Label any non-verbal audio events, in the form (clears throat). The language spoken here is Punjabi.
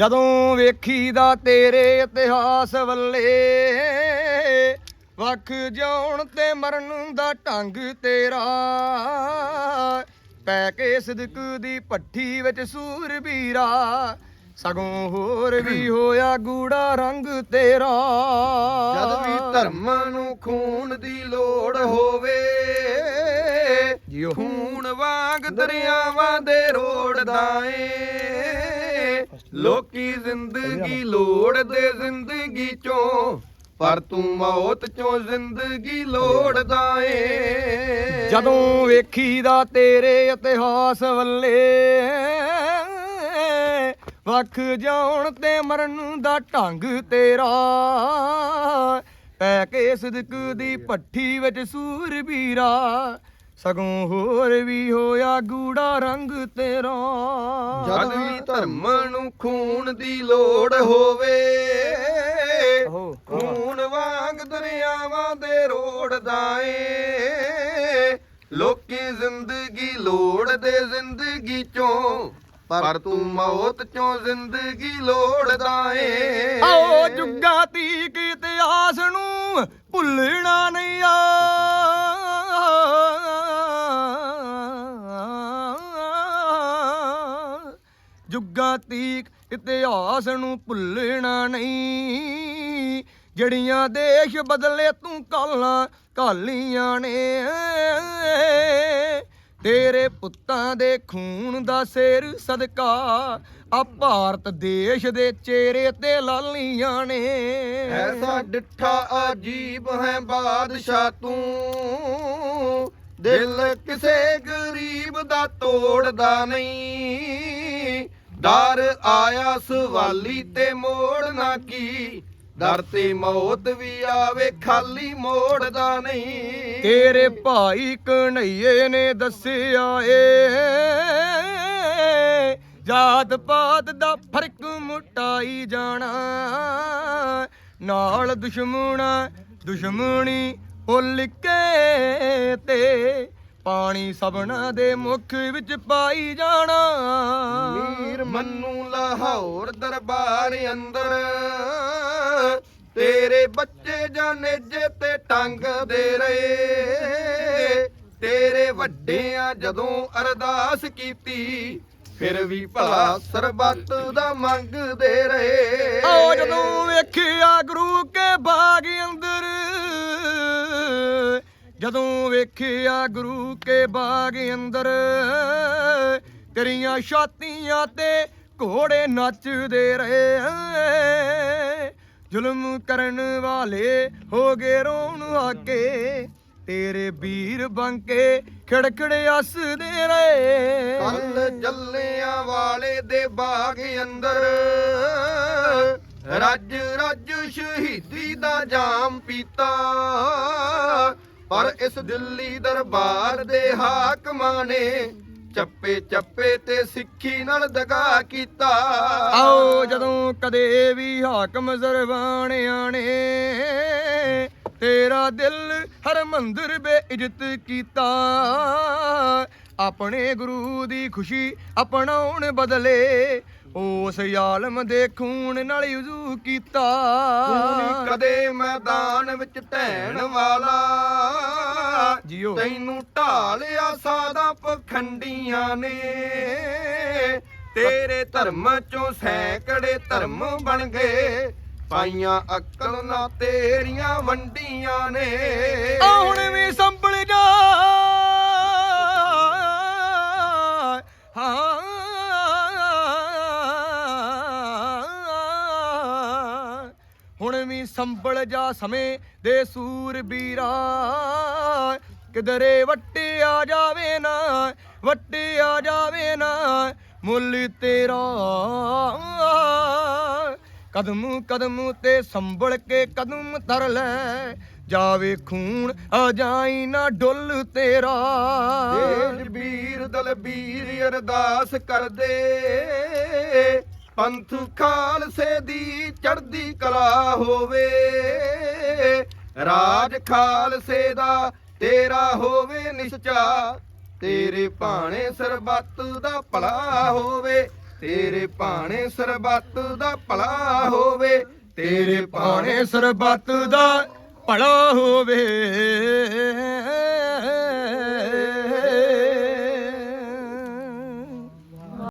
ਜਦੋਂ ਵੇਖੀਦਾ ਤੇਰੇ ਇਤਿਹਾਸ ਵੱਲੇ ਵਖ ਜਾਉਣ ਤੇ ਮਰਨ ਦਾ ਢੰਗ ਤੇਰਾ ਪੈ ਕੇ ਸਦਕ ਦੀ ਪੱਠੀ ਵਿੱਚ ਸੂਰਬੀਰਾ ਸਗੋਂ ਹੋਰ ਵੀ (clears throat) ਹੋਇਆ ਗੂੜਾ ਰੰਗ ਤੇਰਾ ਜਦ ਵੀ ਧਰਮ ਨੂੰ ਖੂਨ ਦੀ ਲੋੜ ਹੋਵੇ ਜੀਓ। ਖੂਨ ਵਾਂਗ ਦਰਿਆਵਾਂ ਦੇ ਰੋੜਦਾ ਏ ਲੋਕੀ ਜ਼ਿੰਦਗੀ ਲੋੜਦੇ ਜ਼ਿੰਦਗੀ ਚੋਂ ਪਰ ਤੂੰ ਮੌਤ ਚੋਂ ਜ਼ਿੰਦਗੀ ਲੋੜਦਾ ਏ। ਜਦੋਂ ਵੇਖੀਦਾ ਤੇਰੇ ਇਤਿਹਾਸ ਵੱਲੇ ਵਖ ਜਾਉਣ ਤੇ ਮਰਨ ਦਾ ਢੰਗ ਤੇਰਾ। ਪੈ ਕੇ ਸਦਕ ਦੀ ਪੱਠੀ ਵਿੱਚ ਸੂਰਬੀਰਾ ਸਗੋਂ ਹੋਰ ਵੀ ਹੋਇਆ ਗੂੜਾ ਰੰਗ ਤੇਰਾ। ਜਦ ਵੀ ਧਰਮ ਨੂੰ ਖੂਨ ਦੀ ਲੋੜ ਹੋਵੇ। ਖੂਨ ਵਾਂਗ ਦਰਿਆਵਾਂ ਦੇ ਰੋੜਦਾ ਏ ਲੋਕੀ ਜ਼ਿੰਦਗੀ ਲੋੜਦੇ ਜ਼ਿੰਦਗੀ ਚੋਂ ਪਰ ਤੂੰ ਮੌਤ ਚੋਂ ਜ਼ਿੰਦਗੀ ਲੋੜਦਾ ਏ ਆਓ ਜੁੱਗਾ ਤੀਕ ਇਤਿਹਾਸ ਨੂੰ ਭੁੱਲਣਾ ਨਹੀਂ ਆ। ਜੁੱਗਾ ਤੀਕ ਇਤਿਹਾਸ ਨੂੰ ਭੁੱਲਣਾ ਨਹੀਂ। ਜਿਹੜੀਆਂ ਦੇਸ਼ ਬਦਲੇ ਤੂੰ ਕਾਲਾਂ ਕਾਲੀਆਂ ਨੇ। ਤੇਰੇ ਪੁੱਤਾਂ ਦੇ ਖੂਨ ਦਾ ਸਿਰ ਸਦਕਾ ਆ ਭਾਰਤ ਦੇਸ਼ ਦੇ ਚਿਹਰੇ ਤੇ ਲਾਲੀਆਂ ਨੇ। ਐਸਾ ਡਿੱਠਾ ਅਜੀਬ ਹੈ ਬਾਦਸ਼ਾਹ ਤੂੰ। ਦਿਲ ਕਿਸੇ ਗਰੀਬ ਦਾ ਤੋੜਦਾ ਨਹੀਂ। ਡਰ ਆਇਆ ਸਵਾਲੀ ਤੇ ਮੋੜ ਨਾ ਕੀ। ਦਰ ਤੇ ਮੌਤ ਵੀ ਆਵੇ, ਖਾਲੀ ਮੋੜਦਾ ਨਹੀਂ। ਤੇਰੇ ਭਾਈ ਕਨਈਏ ਨੇ ਦੱਸਿਆ ਏ, ਜਾਤ ਪਾਤ ਦਾ ਫ਼ਰਕ ਮੁਟਾਈ ਜਾਣਾ। ਨਾਲ ਦੁਸ਼ਮਣਾ, ਦੁਸ਼ਮਣੀ ਭੁੱਲ ਕੇ ਤੇ ਪਾਣੀ ਸਭਨਾ ਦੇ ਮੁਖ ਵਿੱਚ ਪਾਈ ਜਾਣਾ। ਮੀਰ ਮੰਨੂ ਲਾਹੌਰ ਦਰਬਾਰ ਅੰਦਰ ਤੇਰੇ ਬੱਚੇ ਜਾਨੇਜੇ ਤੇ ਟੰਗਦੇ ਰਹੇ। ਤੇਰੇ ਵੱਡਿਆਂ ਜਦੋਂ ਅਰਦਾਸ ਕੀਤੀ ਫਿਰ ਵੀ ਭਲਾ ਸਰਬੱਤ ਦਾ ਮੰਗਦੇ ਰਹੇ। ਆਓ ਜਦੋਂ ਵੇਖਿਆ ਗੁਰੂ ਕੇ ਬਾਗ ਅੰਦਰ ਜਦੋਂ ਵੇਖਿਆ ਗੁਰੂ ਕੇ ਬਾਗ ਅੰਦਰ, ਤੇਰੀਆਂ ਛਾਤੀਆਂ ਤੇ ਘੋੜੇ ਨੱਚਦੇ ਰਹੇ। ਜ਼ੁਲਮ ਕਰਨ ਵਾਲੇ ਹੋ ਗਏ ਰੋਣ ਹਾਕੇ ਤੇਰੇ ਵੀਰ ਬੰਕੇ ਖੜਖੜੇ ਹੱਸਦੇ ਰਹੇ। ਕੱਲ ਜੱਲਿਆਂ ਵਾਲੇ ਦੇ ਬਾਗ ਅੰਦਰ ਰੱਜ ਰੱਜ ਸ਼ਹੀਦੀ ਦਾ ਜਾਮ ਪੀਤਾ। ਪਰ ਇਸ ਦਿੱਲੀ ਦਰਬਾਰ ਦੇ ਹਾਕਮਾਂ ਨੇ ਚੱਪੇ ਚੱਪੇ ਤੇ ਸਿੱਖੀ ਨਾਲ ਦਗਾ ਕੀਤਾ। ਆਓ ਜਦੋਂ ਕਦੇ ਵੀ ਹਾਕਮ ਜ਼ਰਵਾਣਿਆਂ ਨੇ ਤੇਰਾ ਦਿਲ ਹਰ ਮੰਦਰ ਬੇਇੱਜ਼ਤ ਕੀਤਾ, ਆਪਣੇ ਗੁਰੂ ਦੀ ਖੁਸ਼ੀ ਅਪਣਾਉਣ ਬਦਲੇ ਉਸ ਆਲਮ ਦੇ ਖੂਨ ਨਾਲ ਯੁਜ਼ੂ ਕੀਤਾ। ਕਦੇ ਮੈਦਾਨ ਵਿੱਚ ਢਹਿਣ ਵਾਲਾ। ਜੀਓ। ਤੈਨੂੰ ਢਾਲਿਆ ਸਾਦਾ ਪਖੰਡੀਆਂ ਨੇ। ਤੇਰੇ ਧਰਮ ਚੋਂ ਸੈਂਕੜੇ ਧਰਮ ਬਣ ਗਏ। ਪਾਈਆਂ ਅਕਲ ਨਾ ਤੇਰੀਆਂ ਵੰਡੀਆਂ ਨੇ। ਆ ਹੁਣ ਵੀ ਸੰਭਲ ਜਾ। ਹੁਣ ਵੀ ਸੰਭਲ ਜਾ ਸਮੇਂ ਦੇ ਸੂਰਬੀਰਾ ਕਿਧਰੇ ਵੱਟਿਆ ਜਾਵੇ ਨਾ ਵੱਟਿਆ ਜਾਵੇ ਨਾ, ਮੁੱਲ ਤੇਰਾ। ਕਦਮ ਕਦਮ ਤੇ ਸੰਭਲ ਕੇ ਕਦਮ ਤਰ ਲੈ, ਜਾਵੇ ਖੂਨ ਆ ਜਾਈ ਨਾ ਡੁੱਲ ਤੇਰਾ। ਤੇਜ ਵੀਰ ਦਲਬੀਰ ਅਰਦਾਸ ਕਰਦੇ। ਪੰਥ ਖਾਲਸੇ ਦੀ ਚੜ੍ਹਦੀ ਕਲਾ ਹੋਵੇ, ਰਾਜ ਖਾਲਸੇ ਦਾ ਤੇਰਾ ਹੋਵੇ ਨਿਸ਼ਚਾ, ਤੇਰੇ ਭਾਣੇ ਸਰਬੱਤ ਦਾ ਭਲਾ ਹੋਵੇ, ਤੇਰੇ ਭਾਣੇ ਸਰਬੱਤ ਦਾ ਭਲਾ ਹੋਵੇ, ਤੇਰੇ ਭਾਣੇ ਪਾਣੇ ਸਰਬੱਤ ਦਾ ਭਲਾ ਹੋਵੇ।